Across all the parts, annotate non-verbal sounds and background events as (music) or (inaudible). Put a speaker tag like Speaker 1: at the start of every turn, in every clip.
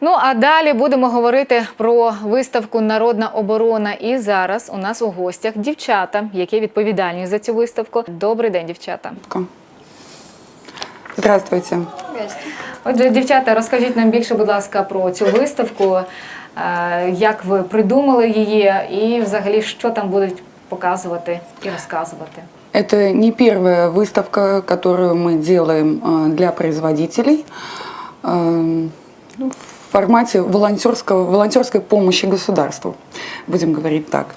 Speaker 1: Ну а далі будемо говорити про виставку Народна оборона. І зараз у нас у гостях дівчата, які відповідальні за цю виставку. Добрий день, дівчата.
Speaker 2: Здравствуйте.
Speaker 1: Отже, дівчата, розкажіть нам більше, будь ласка, про цю виставку, е, як ви придумали її, і взагалі що там будуть показувати і розказувати.
Speaker 2: Это не первая выставка, которую мы делаем э, для производителей э, ну, в формате волонтерского, волонтерской помощи государству, будем говорить так.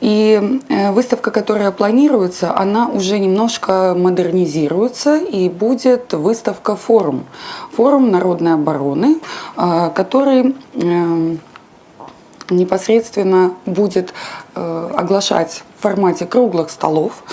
Speaker 2: И э, выставка, которая планируется, она уже немножко модернизируется и будет выставка форум. Форум народной обороны, э, который э, непосредственно будет оглашать в формате круглых столов.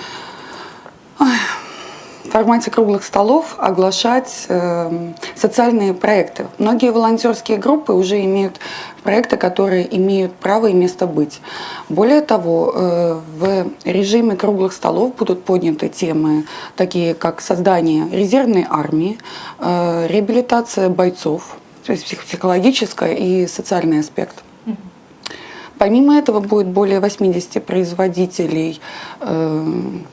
Speaker 2: В формате круглых столов оглашать э, социальные проекты. Многие волонтерские группы уже имеют проекты, которые имеют право и место быть. Более того, э, в режиме круглых столов будут подняты темы, такие как создание резервной армии, э, реабилитация бойцов, то есть псих- психологический и социальный аспект. Помимо этого будет более 80 производителей э,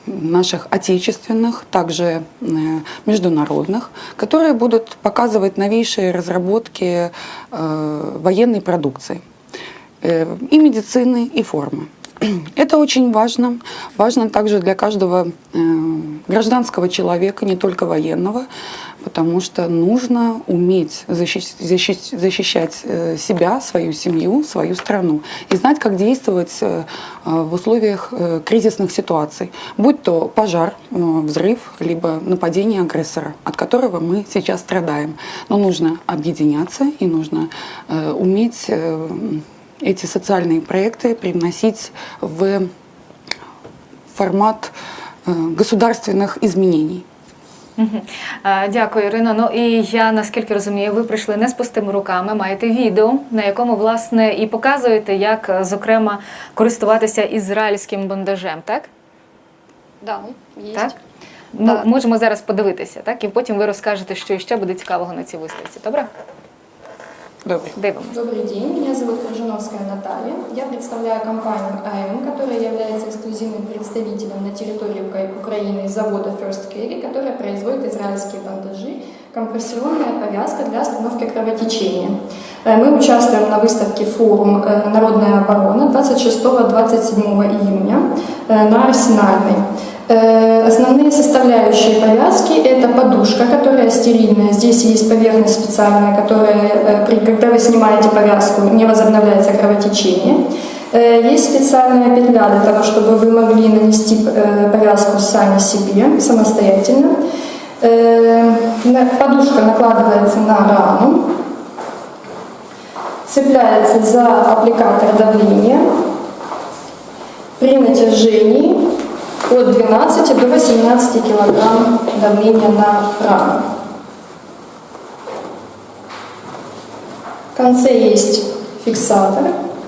Speaker 2: наших отечественных, также э, международных, которые будут показывать новейшие разработки э, военной продукции и медицины, и формы. (clears throat) Это очень важно. Важно также для каждого э, гражданского человека, не только военного, потому что нужно уметь защищ- защищ- защищать э, себя, свою семью, свою страну и знать, как действовать э, в условиях кризисных ситуаций, будь то пожар, взрыв, либо нападение агрессора, от которого мы сейчас страдаем. Но нужно объединяться и нужно уметь эти социальные проекты привносить в формат э, государственных изменений.
Speaker 1: Мгм. Е, Дякую, Ірино. Ну і я наскільки розумію, ви прийшли не з пустими руками, маєте відео, на якому власне і показуєте, як е, зокрема користуватися ізраїльським бандажем, так?
Speaker 3: Да, есть.
Speaker 1: Так? Ну,
Speaker 3: Так.
Speaker 1: можемо зараз подивитися, так? І потім ви розкажете, що іще буде цікавого на цій виставці. Добре?
Speaker 2: Добрый.
Speaker 1: Дивимось.
Speaker 3: Добрый день, меня зовут Крыжиновская Наталья. Я представляю компанию АМ, которая является эксклюзивным представителем на территории Украины завода First Carry, которая производит израильские бандажи, компрессионная повязка для остановки кровотечения. Э, Мы участвуем на выставке форум э, «Народная оборона» 26-27 июня э, на Арсенальной. Основные составляющие повязки – это подушка, которая стерильная. Здесь есть поверхность специальная, которая, э, когда вы снимаете повязку, не возобновляется кровотечение. Э, Есть специальная петля для того, чтобы вы могли нанести э, повязку сами себе, самостоятельно. Подушка накладывается на рану, цепляется за аппликатор давления. При натяжении от 12 до 18 килограмм давления на рану. В конце есть фиксатор,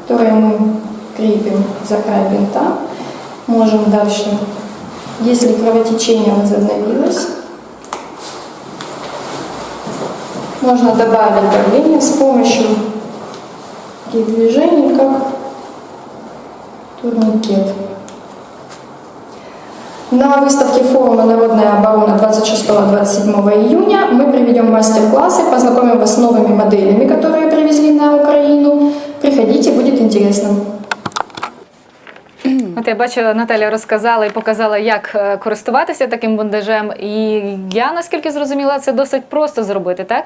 Speaker 3: который мы крепим за край бинта. Можем дальше, если кровотечение возобновилось, можно добавить давление с помощью таких движений, как турникет. На выставке форума «Народная оборона» 26-27 июня мы проведем мастер-классы, познакомим вас с новыми моделями, которые привезли на Украину. Приходите, будет интересно.
Speaker 1: От я бачу, Наталя розказала і показала, як е, користуватися таким бандажем. І я наскільки зрозуміла, це досить просто зробити, так?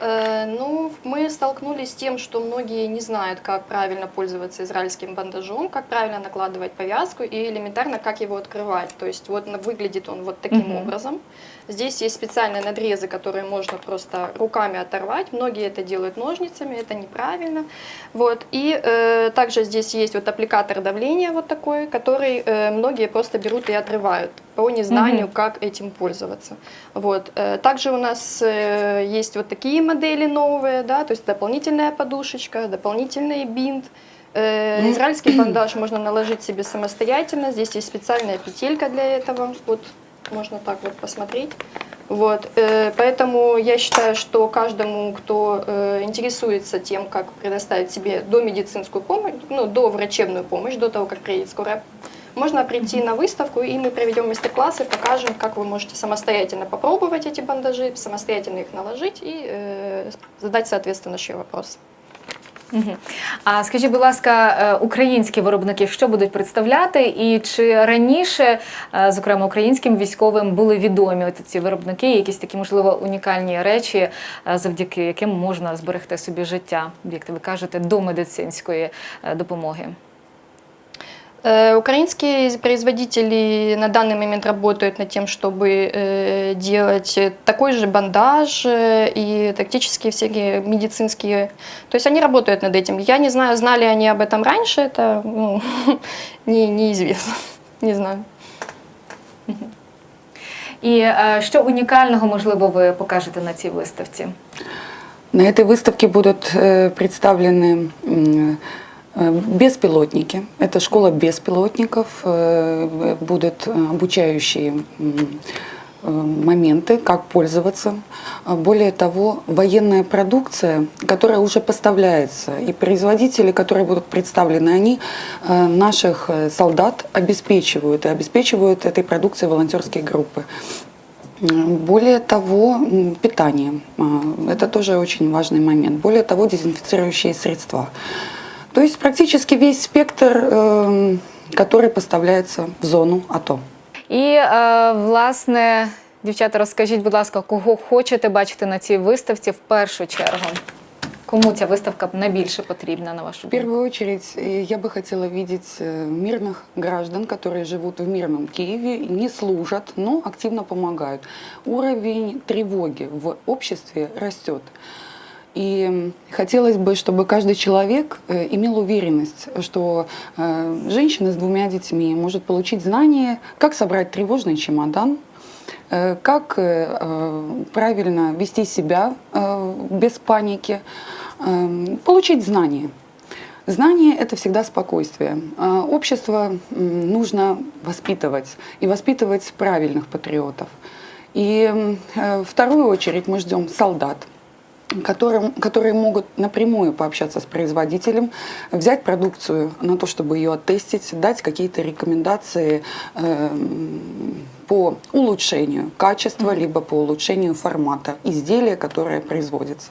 Speaker 3: Э, Ну, мы столкнулись с тем, что многие не знают, как правильно пользоваться израильским бандажом, как правильно накладывать повязку и элементарно, как его открывать. То есть вот выглядит он вот таким
Speaker 1: Мгм.
Speaker 3: образом. Здесь есть специальные надрезы, которые можно просто руками оторвать. Многие это делают ножницами, это неправильно. Вот. И э, также здесь есть вот аппликатор давления вот такой, который э, многие просто берут и отрывают по незнанию,
Speaker 1: Мгм.
Speaker 3: как этим пользоваться. Вот. Э, Также у нас э, есть вот такие модели новые, да, то есть дополнительная подушечка, дополнительный бинт. Э, Израильский (clears throat) бандаж можно наложить себе самостоятельно. Здесь есть специальная петелька для этого. Вот можно так вот посмотреть. Вот, поэтому я считаю, что каждому, кто интересуется тем, как предоставить себе домедицинскую помощь, ну, до врачебную помощь, до того, как приедет скорая, можно прийти на выставку, и мы проведем мастер-классы, покажем, как вы можете самостоятельно попробовать эти бандажи, самостоятельно их наложить и э, задать соответствующие вопросы.
Speaker 1: Мгм. А скажіть, будь ласка, е, українські виробники що будуть представляти, і чи раніше, е, зокрема українським військовим, були відомі от ці виробники, якісь такі можливо унікальні речі, е, завдяки яким можна зберегти собі життя, як ви кажете, до медицинської е, допомоги?
Speaker 3: Э, Украинские производители на данный момент работают над тем, чтобы э, делать такой же бандаж э, и тактические всякие медицинские. То есть они работают над этим. Я не знаю, знали они об этом раньше, это ну, (laughs) не, неизвестно. (laughs) Не знаю.
Speaker 1: І е, що унікального можливо ви покажете на цій виставці?
Speaker 2: На этой выставке будут э, представлены м, э, беспилотники. Это школа беспилотников. э, Будут э, обучающие э, моменты, как пользоваться. А Более того, военная продукция, которая уже поставляется, и производители, которые будут представлены, они э, наших э, солдат обеспечивают, и обеспечивают этой продукцией волонтерские группы. Более того, питание. А, Это тоже очень важный момент. Более того, дезинфицирующие средства. То есть практически весь спектр, эм, который поставляется в зону АТО.
Speaker 1: І е, власне, дівчата, розкажіть, будь ласка, кого хочете бачити на цій виставці в першу чергу? Кому ця виставка найбільше потрібна, на вашу
Speaker 2: В
Speaker 1: думку?
Speaker 2: первую очередь, э, я бы хотела видеть э, мирных граждан, которые живут в мирном Киеве, не служат, но активно помогают. Уровень тревоги в обществе растет. И хотелось бы, чтобы каждый человек э, имел уверенность, что э, женщина с двумя детьми может получить знания, как собрать тревожный чемодан, э, как правильно вести себя без паники, получить знания. Знание – это всегда спокойствие. А Общество нужно воспитывать, и воспитывать правильных патриотов. И в вторую очередь мы ждем солдат, которым, которые могут напрямую пообщаться с производителем, взять продукцию на то, чтобы ее оттестить, дать какие-то рекомендации э, по улучшению качества, либо по улучшению формата изделия, которое производится.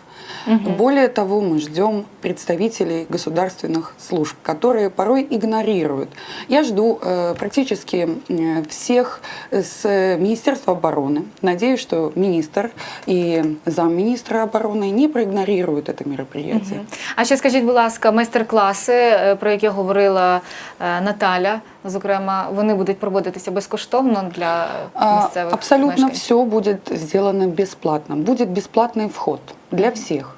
Speaker 2: Более того, мы ждем представителей государственных служб, которые порой игнорируют. Я жду э, практически э, всех с Министерства обороны. Надеюсь, что министр и замминистра обороны не проигнорируют это мероприятие.
Speaker 1: А ще скажіть, будь ласка, майстер-класи, про які говорила е, Наталя, зокрема, вони будуть проводитися безкоштовно для
Speaker 2: А,
Speaker 1: місцевих
Speaker 2: Абсолютно
Speaker 1: мешканців?
Speaker 2: все будет сделано бесплатно. Будет бесплатный вход для всех.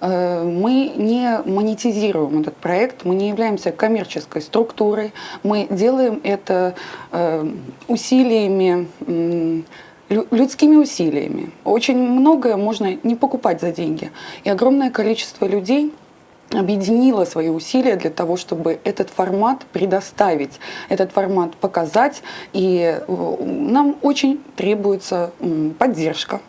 Speaker 2: Э, Мы не монетизируем этот проект, мы не являемся коммерческой структурой, мы делаем это э, усилиями, людскими усилиями. Очень многое можно не покупать за деньги. И огромное количество людей объединила свои усилия для того, чтобы этот формат предоставить, этот формат показать. И э, нам очень требуется поддержка.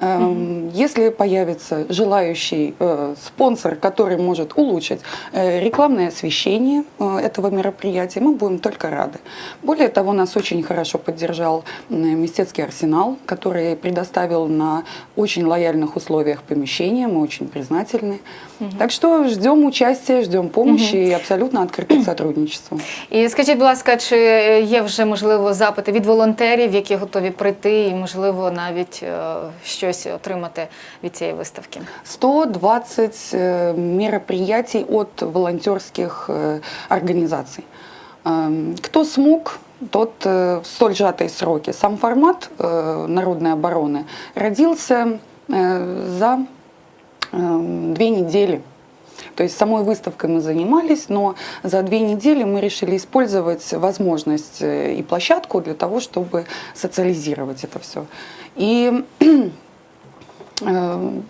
Speaker 2: Эм, Если появится желающий э, спонсор, который может улучшить э, рекламное освещение э, этого мероприятия, мы будем только рады. Более того, нас очень хорошо поддержал м, Мистецкий арсенал, который предоставил на очень лояльных условиях помещение. Мы очень признательны. Так что ждем участия, ждем помощи и абсолютно открыты к (clears throat) сотрудничеству.
Speaker 1: І скажіть, будь ласка, чи є вже можливо запити від волонтерів, які готові прийти, і можливо навіть е, щось отримати від цієї виставки?
Speaker 2: 120 э, мероприятий от волонтерских э, организаций. Эм, Кто смог, тот э, в столь сжатые сроки. Сам формат э, народной обороны родился э, за э, две недели. То есть самой выставкой мы занимались, но за две недели мы решили использовать возможность э, и площадку для того, чтобы социализировать это все. И э,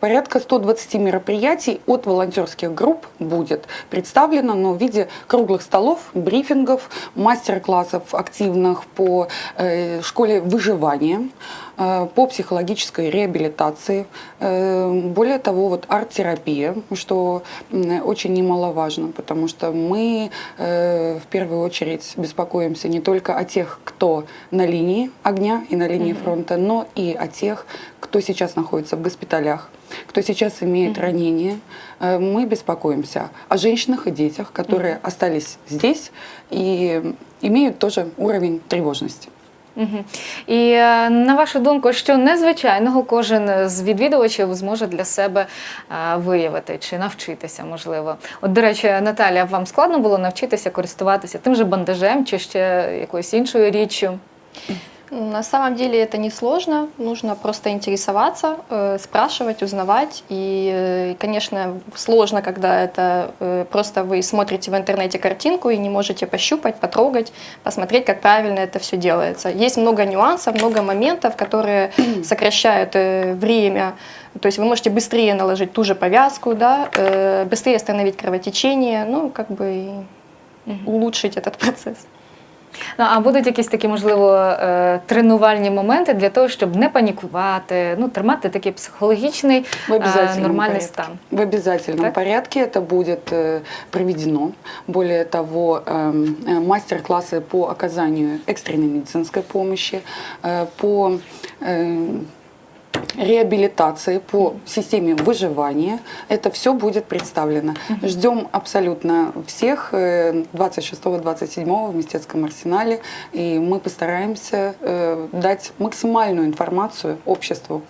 Speaker 2: Порядка 120 мероприятий от волонтерских групп будет представлено, но в виде круглых столов, брифингов, мастер-классов активных по э, школе выживания, э, по психологической реабилитации. Э, более того, вот арт-терапия, что очень немаловажно, потому что мы э, в первую очередь беспокоимся не только о тех, кто на линии огня и на линии фронта, но и о тех, кто сейчас находится в госпиталях, кто сейчас имеет ранения. Э, Мы беспокоимся о женщинах и детях, которые остались здесь и имеют тоже уровень тревожности.
Speaker 1: І е, на вашу думку, що незвичайного кожен з відвідувачів зможе для себе е, виявити чи навчитися, можливо. От, до речі, Наталія, вам складно було навчитися користуватися тим же бандажем чи ще якоюсь іншою річчю?
Speaker 3: На самом деле это не сложно, нужно просто интересоваться, э, спрашивать, узнавать. И, э, конечно, сложно, когда это э, просто вы смотрите в интернете картинку и не можете пощупать, потрогать, посмотреть, как правильно это все делается. Есть много нюансов, много моментов, которые (clears throat) сокращают время. То есть вы можете быстрее наложить ту же повязку, да, быстрее остановить кровотечение, ну, как бы улучшить этот (laughs) процесс.
Speaker 1: Ну, а будуть якісь такі, можливо, е, тренувальні моменти для того, щоб не панікувати, ну, тримати такий психологічний
Speaker 2: В
Speaker 1: е,
Speaker 2: обязательном
Speaker 1: нормальний
Speaker 2: порядке.
Speaker 1: стан.
Speaker 2: В обязательном
Speaker 1: Так?
Speaker 2: порядке это будет э, проведено. Более того, эм, э, мастер-классы по оказанию экстренной медицинской помощи, э, по э, реабилитации, по системе выживания. Это все будет представлено. Ждем абсолютно всех э, 26-27 в Мистецком арсенале. И мы постараемся э, дать максимальную информацию обществу